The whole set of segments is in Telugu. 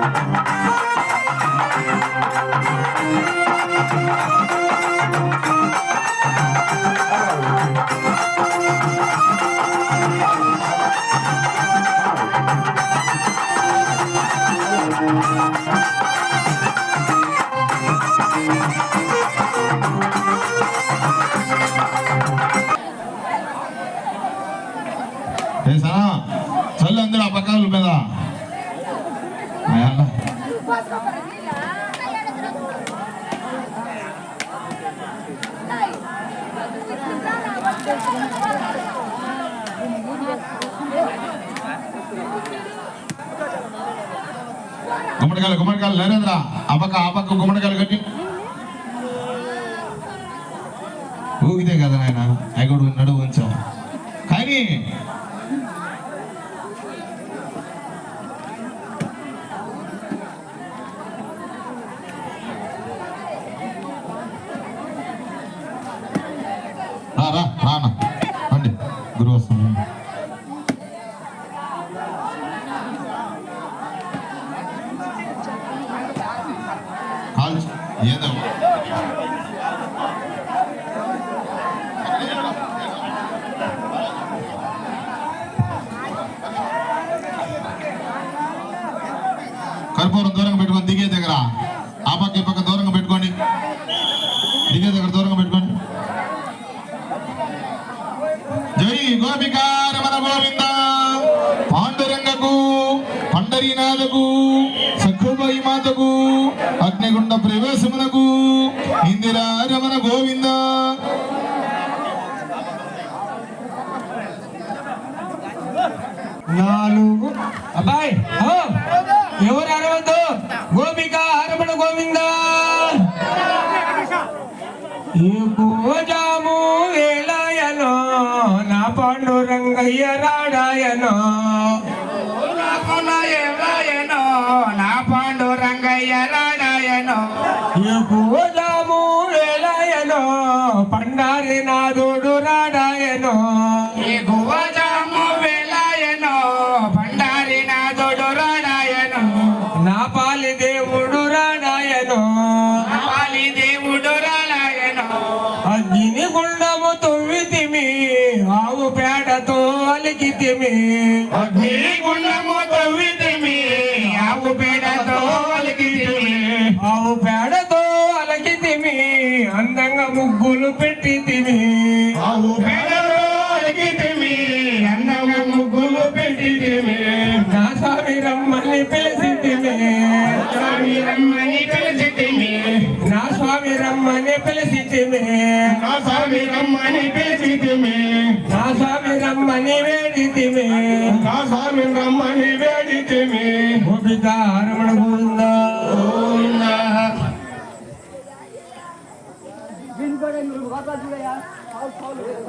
Thank you. గుమ్మడికాయలు గుమ్మడికాయలు నరేంద్ర ఆ పక్క గుమ్మడికాయలు కట్టి. ఊగితే కదా నాయన అగడు నడువు ఉంచాం కానీ రా రా రానా. కర్పూరం దూరంగా పెట్టుకొని దిగే దగ్గర. ఆ పక్క ఈ పక్క దూరంగా పెట్టుకోండి. దిగే దగ్గర దూరంగా పెట్టుకోండి. జై గోపికారమణ గోవింద. పాండురంగకు పండరీనాథకు సఖుబై మాతకు అగ్నిగుండ ప్రవేశమునకు ఇందిరారమణ గోవింద. నాలుగు. అబ్బాయి ఓ, ఎవరు అరవద్దు? గోపిక అరమణ గోవింద. ఈ పూజాము వేలాయనో నా పాండు రంగయ్య రాడాయనో నా పాండు రంగయ్య నా పాలి దేవుడు రాడాయనో పాలి దేవుడు రాడాయనో అగ్ని గుండము తొవ్వితిమి ఆవు పేడతో అలికితిమి అగ్ని గుండము తవ్వితిమి ఆవు పేడతో అలికితిమి ఆవు పేడతో అలకితిమి అందంగా ముగ్గులు పెట్టితిమి ఆవు పేడతో స్వామి రమ్మని పిలిచితిమి నా స్వామి రమ్మని పిలిచితిమి నా స్వామి రమ్మని పిలిచితిమి నా స్వామి రమ్మని వేడితిమి నా స్వామి రమ్మని వేడితిమి గోపిక రమణ గోవిందా సెలవా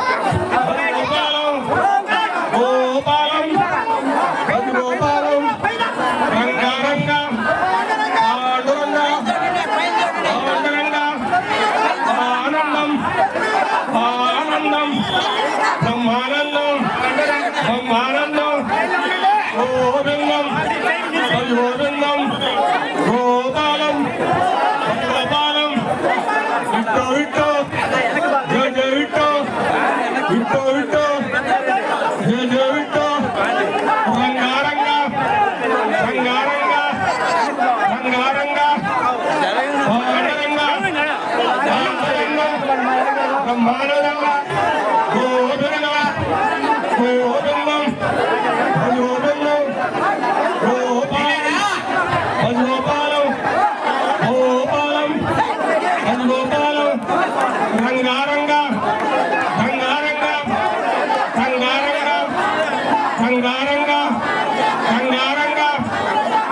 బంగారంగా బంగారంగా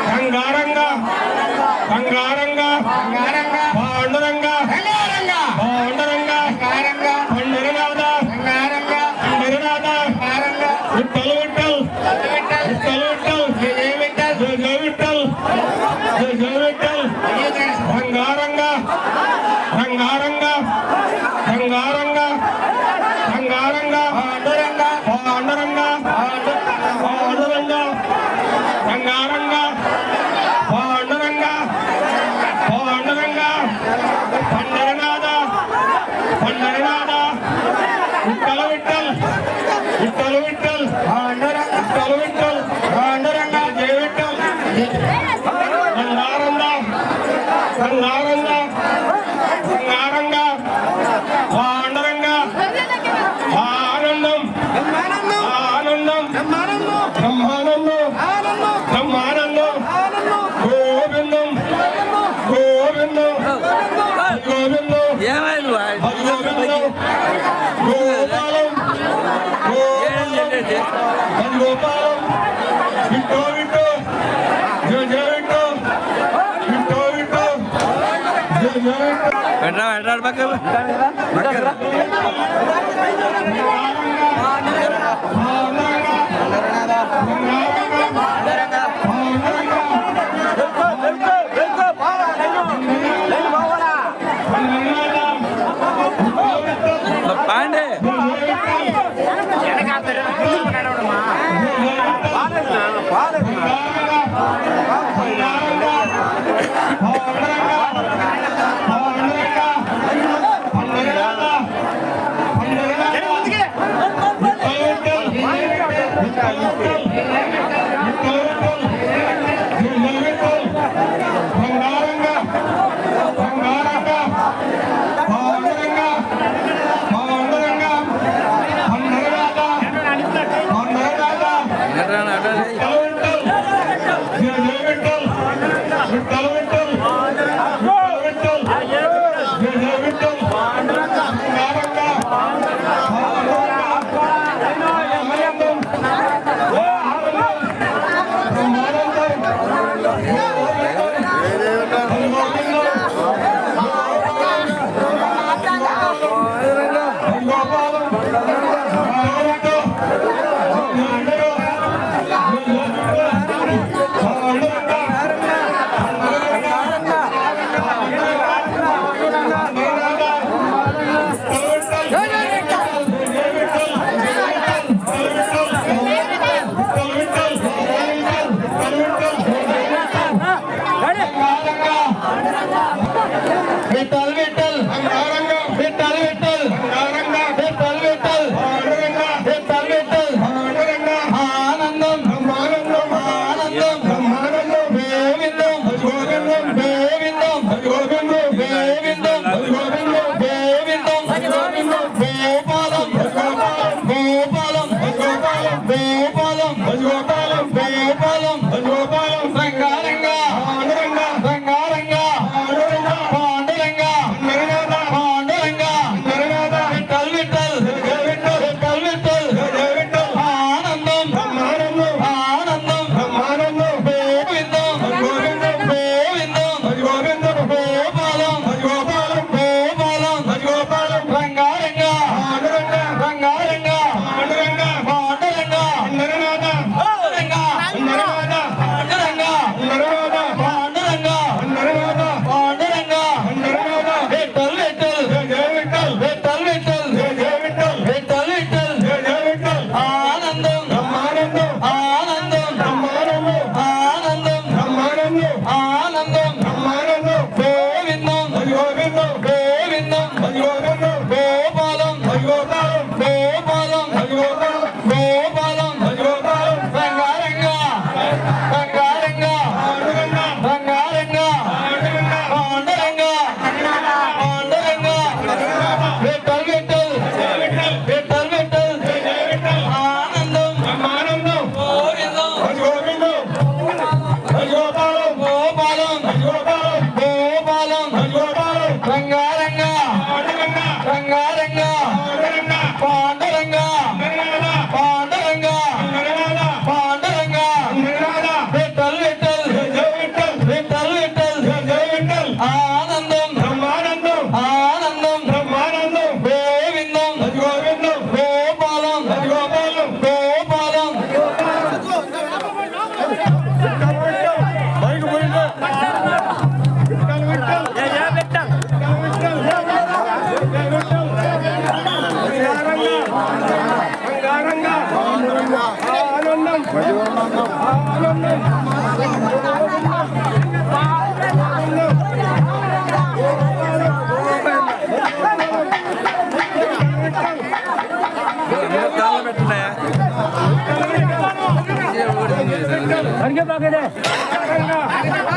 బంగారంగా బంగారంగా బంగారంగా పాండురంగా బంగారంగా పాండురంగా బంగారంగా పండురనాథ బంగారంగా పండురనాథ బంగారంగా విట్టలు విట్టలు విట్టలు విట్టలు విట్టలు విట్టలు విట్టలు బంగారంగా బంగారంగా നാരങ്ങ നാരങ്ങ നാരങ്ങ പാണ്ഡരംഗ ആനന്ദം ആനന്ദം ബ്രഹ്മാനന്ദ ബ്രഹ്മാനന്ദ ഗോവിന്ദം ഗോവിന്ദ ഗോവിന്ദ ഗോവിന്ദ ഗോപാലം ഗോപാലം ഗോപാലം വിക്ടോറിയ வெட்றா வெட்றா பக்கம் আপনারা ஆகுது